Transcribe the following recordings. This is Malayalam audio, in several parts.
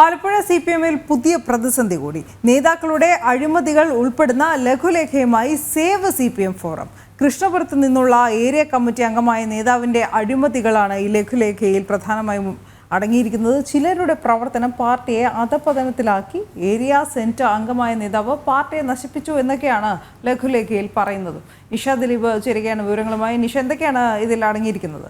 ആലപ്പുഴ സി പി എമ്മിൽ പുതിയ പ്രതിസന്ധി കൂടി. നേതാക്കളുടെ അഴിമതികൾ ഉൾപ്പെടുന്ന ലഘുലേഖയുമായി save C P M forum. കൃഷ്ണപുരത്ത് നിന്നുള്ള ഏരിയ കമ്മിറ്റി അംഗമായ നേതാവിന്റെ അഴിമതികളാണ് ഈ ലഘുലേഖയിൽ പ്രധാനമായും അടങ്ങിയിരിക്കുന്നത്. ചിലരുടെ പ്രവർത്തനം പാർട്ടിയെ അധപതനത്തിലാക്കി. ഏരിയ സെന്റർ അംഗമായ നേതാവ് പാർട്ടിയെ നശിപ്പിച്ചു എന്നൊക്കെയാണ് ലഘുലേഖയിൽ പറയുന്നത്. നിഷ ദിലീപ് ചേരുകയാണ് വിവരങ്ങളുമായി. നിഷ എന്തൊക്കെയാണ് ഇതിൽ അടങ്ങിയിരിക്കുന്നത്?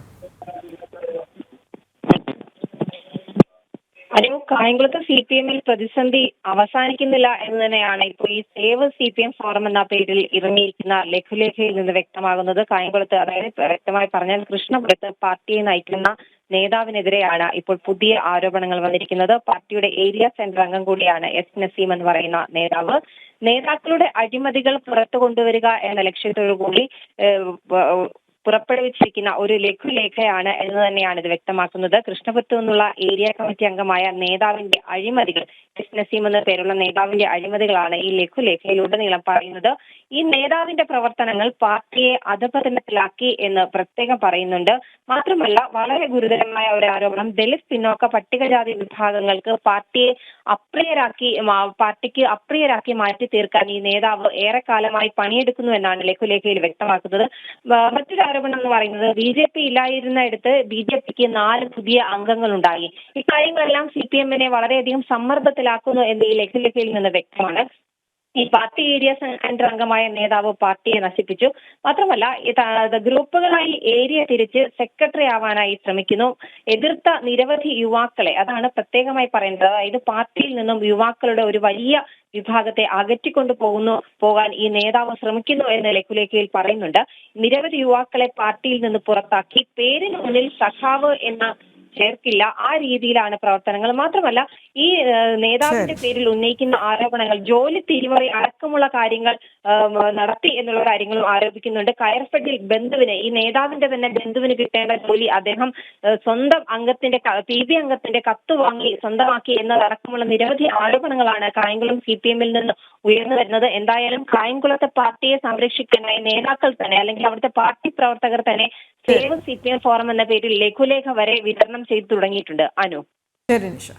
അനു കായംകുളത്ത് സി പി എമ്മിൽ പ്രതിസന്ധി അവസാനിക്കുന്നില്ല എന്ന് തന്നെയാണ് ഇപ്പോൾ ഈ save C P M forum എന്ന പേരിൽ ഇറങ്ങിയിരിക്കുന്ന ലഘുലേഖയിൽ നിന്ന് വ്യക്തമാകുന്നത്. കായംകുളത്ത് അതായത് വ്യക്തമായി പറഞ്ഞാൽ കൃഷ്ണപുരത്ത് പാർട്ടിയെ നയിക്കുന്ന നേതാവിനെതിരെയാണ് ഇപ്പോൾ പുതിയ ആരോപണങ്ങൾ വന്നിരിക്കുന്നത്. പാർട്ടിയുടെ ഏരിയ സെന്റർ അംഗം കൂടിയാണ് എസ് നസീം എന്ന് പറയുന്ന നേതാവ്. നേതാക്കളുടെ അഴിമതികൾ പുറത്തു കൊണ്ടുവരിക എന്ന ലക്ഷ്യത്തോടു കൂടി ഏഹ്, വ- പുറപ്പെടുവിച്ചിരിക്കുന്ന ഒരു ലഘുലേഖയാണ് എന്ന് തന്നെയാണ് ഇത് വ്യക്തമാക്കുന്നത്. കൃഷ്ണപുരത്ത് നിന്നുള്ള ഏരിയ കമ്മിറ്റി അംഗമായ നേതാവിന്റെ അഴിമതികൾ എസ് നസീം എന്ന പേരുള്ള നേതാവിന്റെ അഴിമതികളാണ് ഈ ലഘുലേഖയിലുടനീളം പറയുന്നത്. ഈ നേതാവിന്റെ പ്രവർത്തനങ്ങൾ പാർട്ടിയെ അധപതനത്തിലാക്കി എന്ന് പ്രത്യേകം പറയുന്നുണ്ട്. മാത്രമല്ല വളരെ ഗുരുതരമായ ഒരു ആരോപണം. ദലിത് പിന്നോക്ക പട്ടികജാതി വിഭാഗങ്ങൾക്ക് പാർട്ടിയെ അപ്രിയരാക്കി പാർട്ടിക്ക് അപ്രിയരാക്കി മാറ്റി തീർക്കാൻ ഈ നേതാവ് ഏറെക്കാലമായി പണിയെടുക്കുന്നു എന്നാണ് ലഘുലേഖയിൽ വ്യക്തമാക്കുന്നത്. മറ്റൊരു ആരോപണം എന്ന് പറയുന്നത് ബി ജെ പി ഇല്ലായിരുന്നിടത്ത് ബി ജെ പിക്ക് നാല് പുതിയ അംഗങ്ങൾ ഉണ്ടായി ഇക്കാര്യങ്ങളെല്ലാം സി പി എമ്മിനെ വളരെയധികം സമ്മർദ്ദത്തിലാക്കുന്നു എന്ന് ഈ ലഘുലേഖയിൽ നിന്ന് വ്യക്തമാണ്. ഈ പാർട്ടി ഏരിയ സെന്റർ അംഗമായ നേതാവ് പാർട്ടിയെ നശിപ്പിച്ചു. മാത്രമല്ല ഗ്രൂപ്പുകളായി ഏരിയ തിരിച്ച് സെക്രട്ടറി ആവാനായി ശ്രമിക്കുന്നു. എതിർത്ത നിരവധി യുവാക്കളെ അതാണ് പ്രത്യേകമായി പറയുന്നത് അതായത് പാർട്ടിയിൽ നിന്നും യുവാക്കളുടെ ഒരു വലിയ വിഭാഗത്തെ അകറ്റിക്കൊണ്ടു പോകുന്നു പോകാൻ ഈ നേതാവ് ശ്രമിക്കുന്നു എന്ന് ലഘുലേഖയിൽ പറയുന്നുണ്ട്. നിരവധി യുവാക്കളെ പാർട്ടിയിൽ നിന്ന് പുറത്താക്കി. പേരിന് മുന്നിൽ സഖാവ് എന്ന ചേർക്കില്ല. ആ രീതിയിലാണ് പ്രവർത്തനങ്ങൾ. മാത്രമല്ല ഈ നേതാവിന്റെ പേരിൽ ഉന്നയിക്കുന്ന ആരോപണങ്ങൾ ജോലി തിരിമറി അടക്കമുള്ള കാര്യങ്ങൾ നടത്തി എന്നുള്ള കാര്യങ്ങളും ആരോപിക്കുന്നുണ്ട്. കയർഫെഡിൽ ബന്ധുവിന് ഈ നേതാവിന്റെ തന്നെ ബന്ധുവിന് കിട്ടേണ്ട ജോലി അദ്ദേഹം സ്വന്തം അംഗത്തിന്റെ പി ബി അംഗത്തിന്റെ കത്ത് വാങ്ങി സ്വന്തമാക്കി എന്നതടക്കമുള്ള നിരവധി ആരോപണങ്ങളാണ് കായംകുളം സി പി എമ്മിൽ നിന്ന് ഉയർന്നു വരുന്നത്. എന്തായാലും കായംകുളത്തെ പാർട്ടിയെ സംരക്ഷിക്കാനായി നേതാക്കൾ തന്നെ അല്ലെങ്കിൽ അവിടുത്തെ പാർട്ടി പ്രവർത്തകർ തന്നെ save C P M forum എന്ന പേരിൽ ലഘുലേഖ വരെ വിതരണം ചെയ്തു തുടങ്ങിയിട്ടുണ്ട്. അനു. ശരി നിഷ.